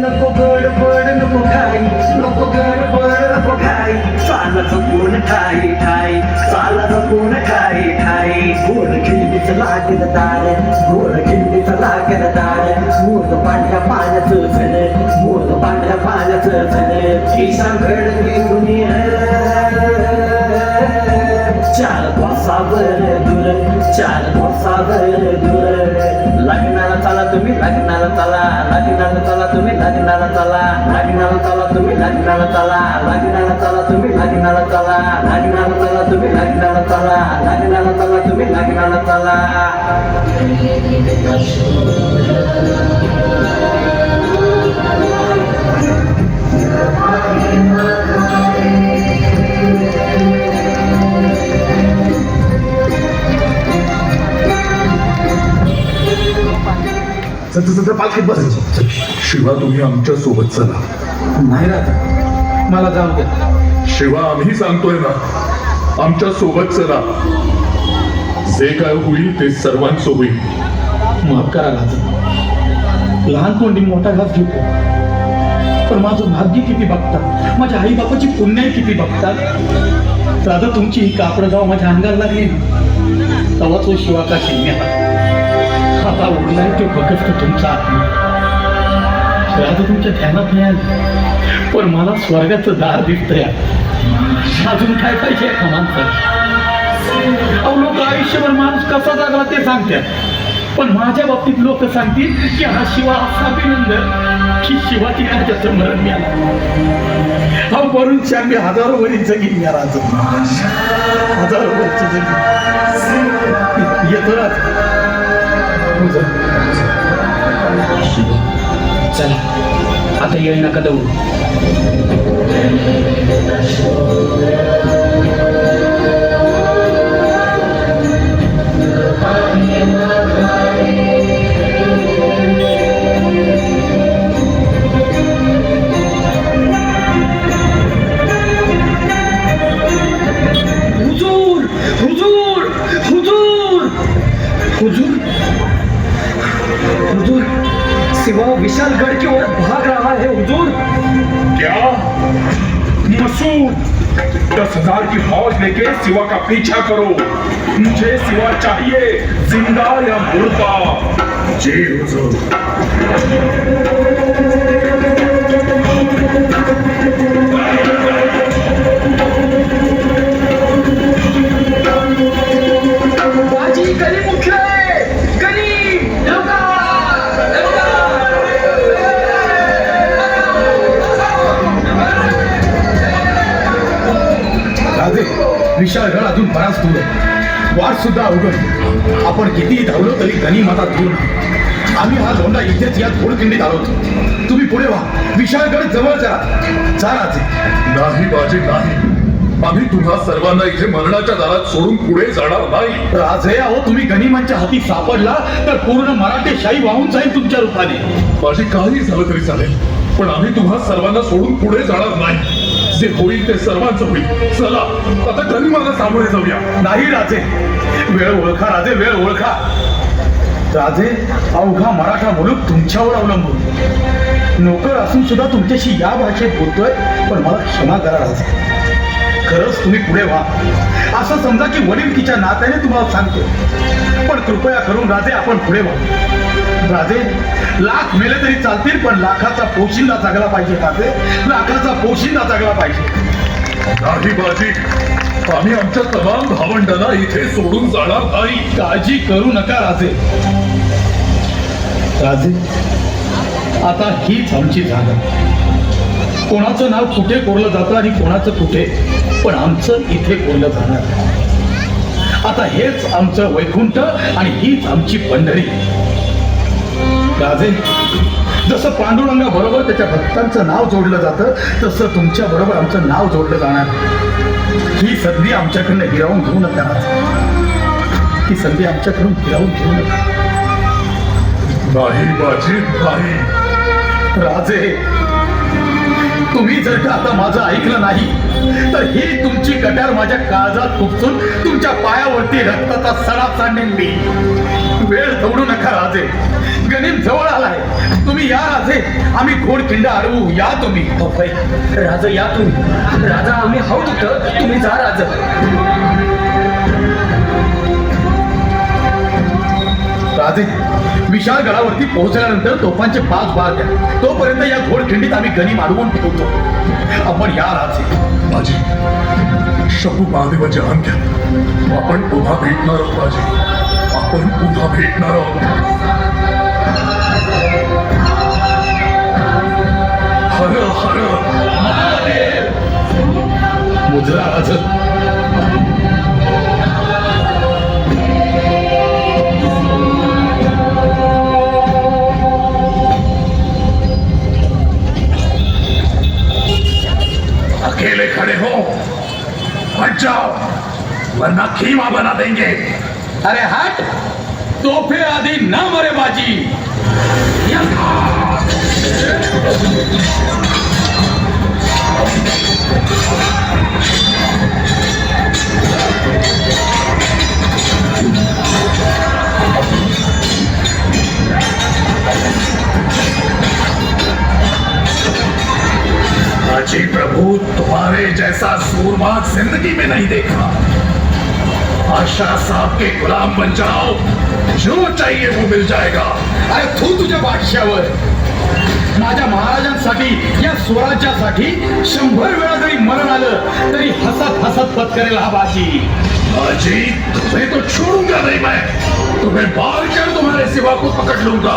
नको गडबड नको खाई. नको गडबड नको खाई. सालाचं कोण खाई ठाई. सालाचं कोण खाई ठाई. गोड खिंडीच लागेल दार गोड खिंडीच लागेल दार. मोर पांढऱ्या पाण्याचं झण मोर पांढऱ्या पाण्याचं झण. ईशान घड घेऊन चार पासावर दूर चार पालखीत शिवा तुम्ही आमच्यासोबत चला. नाही राहत मला जाऊ द्या. शिवा आम्ही सांगतोय ना आमच्यासोबत चला. जे काय होईल ते सर्वांचं होईल. माफ करा राजा लहान तोंडी मोठा घास घेतो. पण माझं भाग्य किती बघतात माझ्या आई बापाची पुण्याही किती बघतात राजा तुमची ही कापडं जाऊ माझ्या अंगाला लागली. तवा तो शिवाचा का आता उरलाय तो बघत तुमचा आत्मा. राजा तुमच्या ध्यानात नाही आलं. पण मला स्वर्गाचं दार दिसतंय. अजून काय पाहिजे का माणसाला अहो लोक आयुष्यभर माणूस कसा जागला ते सांगतात पण माझ्या बाबतीत लोक सांगतील की हा शिवा असा अभिनंदन की शिवाची राजाचं मरण मिळालं. अहो वरून मी हजारो वरी जगीन या राज हजारो वरची जगीन. येतो राज हो चल चला. आता येईल नका दौडू हुजूर सिवा विशालगढ़ की ओर भाग रहा है हुजूर। क्या? मसूर दस हज़ार की फौज लेके सिवा का पीछा करो। मुझे सिवा चाहिए ज़िंदा या मुर्दा। जी हुजूर। विशाळगड अजून बराच दूर आहे. वाट सुद्धा अवघड आपण कितीही धावलो तरी गणी माता दूर. आम्ही हा लोंडा इथेच या घोडखिंडीत आलो होतो. तुम्ही पुढे व्हा. विशाळगड जवळ जा जा राजे. नाही बाजी नाही. आम्ही तुम्हा सर्वांना इथे मरणाच्या दारात सोडून पुढे जाणार नाही. राजे अहो तुम्ही गनिमांच्या हाती सापडला तर पूर्ण मराठी शाही वाहून जाईल तुमच्या रूपाने. माझी काही झालं तरी चालेल पण आम्ही तुम्हा सर्वांना सोडून पुढे जाणार नाही. जे होईल ते सर्वांचं होईल. चला आता गनिमाला सामोरे जाऊया. नाही राजे. वेळ ओळखा राजे वेळ ओळखा. राजे अवघा मराठा मुलूक तुमच्यावर अवलंबून. नोकर असून सुद्धा तुमच्याशी या भाषेत बोलतोय पण मला क्षमा करा राजे. खरंच तुम्ही पुढे व्हा. असं समजा की वडील तिच्या नात्याने तुम्हाला सांगतो पण कृपया करून राजे आपण पुढे व्हा राजे लाख मेले तरी चालतील पण लाखाचा पोशिंदा जागला पाहिजे राजे लाखाचा पोशिंदा जागला पाहिजे. नाही बाजी आम्ही आमच्या तमाम भावंडांना इथे सोडून जाणार नाही. काळजी करू नका राजे. राजे आता हीच आमची जागा. कोणाचं नाव कुठे कोरलं जातं आणि कोणाचं कुठे पण आमचं इथे कोरलं जाणार. आता हेच आमचं वैकुंठ आणि हीच आमची पंढरी. राजे जसं पांडुरंगा बरोबर त्याच्या भक्तांचं नाव जोडलं जातं तसं तुमच्या बरोबर आमचं नाव जोडलं जाणार. ही संधी आमच्याकडनं हिरावून घेऊ नका. राजे ही संधी आमच्याकडून हिरावून घेऊ नका. नाही बाजी नाही राजे तुम्ही जर का आता माझं ऐकलं नाही तर ही तुमची कट्यार माझ्या काळजात खुपसून तुमच्या पायावरती रक्ताचा सडा सांडेन मी. वेळ दौडू नका राजे. गणित जवळ आलाय. तुम्ही तुम्ही या राजे. आम्ही घोडखिंड अडवू या तुम्ही. राज या तुम्ही. राजा आम्ही हाऊ तिथं तुम्ही जा राज. राजे विशाळ गडावरती पोहोचल्यानंतर तोफांचे पाच बार द्या. तोपर्यंत या घोडखिंडीत आम्ही गणी अडवून ठेवतो. आपण या राजे. माझी शपू महादेवाची अंत्य आपण पुन्हा भेटणार आहोत माझी आपण पुन्हा भेटणार आहोत. हर हर. मुजरा राज. अकेले खड़े हो। बच जाओ वरना खीमा बना देंगे। अरे हट! तोफे आधी ना मरे बाजी। प्रभु, तुम्हारे जैसा सूरमा ज़िंदगी में नहीं देखा। आशा साहब के गुलाम बन जाओ। जो चाहिए वो मिल जाएगा। अरे तू तुझ्या बादशावर माझ्या महाराजांसाठी या स्वराज्यासाठी शंभर वेळा जरी मरण आलं तरी हसत हसत पत्करेल हा बाजी. तुम्हें तो छोड़ूंगा नहीं मैं तुम्हें मार कर तुम्हारे सिवा को पकड़ लूंगा.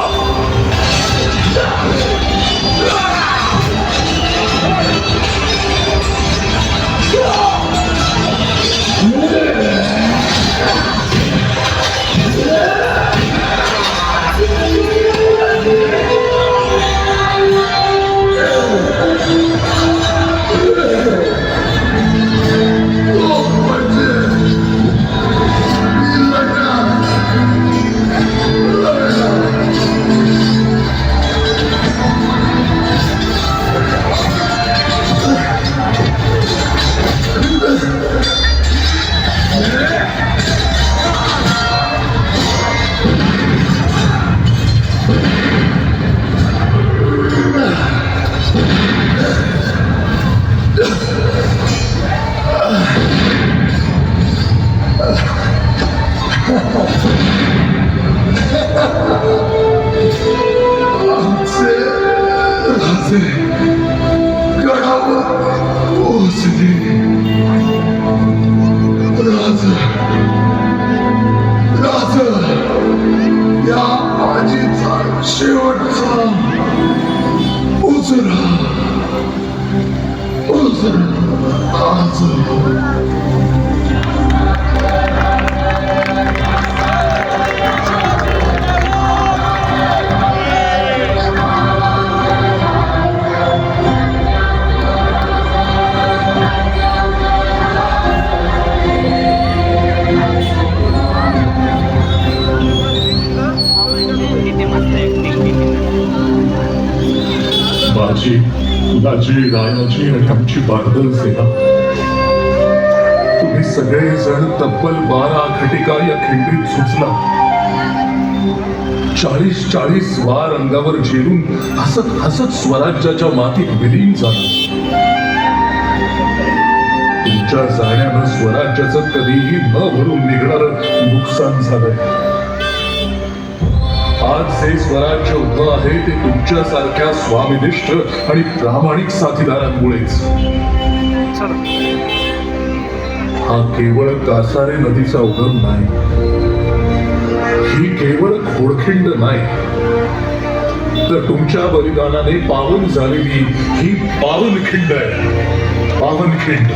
माझी तुझी रायाची आणि आमची बारदल सेना. तुम्ही सगळेजण तब्बल बारा खटिका या खिंडीत सुचला. चाळीस चाळीस वार अंगावर झेलून हसत हसत स्वराज्याच्या मातीत विलीन झाला. तुमच्या जाण्यानं स्वराज्याचं कधीही न भरून निघणार नुकसान झालंय. आज जे स्वराज्य उभं आहे ते तुमच्यासारख्या स्वामिनिष्ठ आणि प्रामाणिक साथीदारांमुळेच. हा केवळ कासारे नदीचा उगम नाही. ही केवळ खोडखिंड नाही. तर तुमच्या बलिदानाने पावन झालेली ही पावनखिंड आहे. पावनखिंड